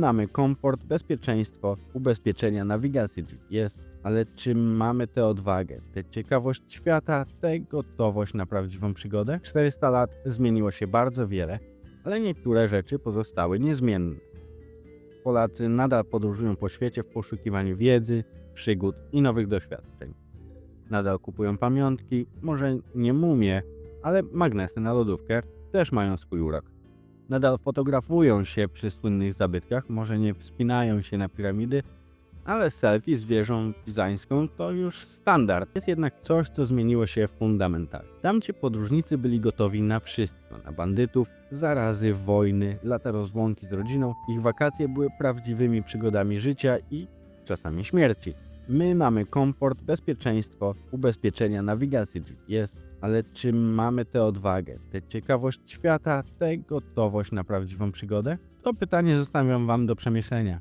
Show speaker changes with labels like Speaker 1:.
Speaker 1: mamy komfort, bezpieczeństwo, ubezpieczenia, nawigację GPS, ale czy mamy tę odwagę, tę ciekawość świata, tę gotowość na prawdziwą przygodę? 400 lat zmieniło się bardzo wiele, ale niektóre rzeczy pozostały niezmienne. Polacy nadal podróżują po świecie w poszukiwaniu wiedzy, przygód i nowych doświadczeń. Nadal kupują pamiątki, może nie mumie, ale magnesy na lodówkę też mają swój urok. Nadal fotografują się przy słynnych zabytkach, może nie wspinają się na piramidy, ale selfie z wieżą pizańską to już standard. Jest jednak coś, co zmieniło się fundamentalnie. Tamci podróżnicy byli gotowi na wszystko, na bandytów, zarazy, wojny, lata rozłąki z rodziną. Ich wakacje były prawdziwymi przygodami życia i czasami śmierci. My mamy komfort, bezpieczeństwo, ubezpieczenia, nawigację GPS, ale czy mamy tę odwagę, tę ciekawość świata, tę gotowość na prawdziwą przygodę? To pytanie zostawiam Wam do przemyślenia.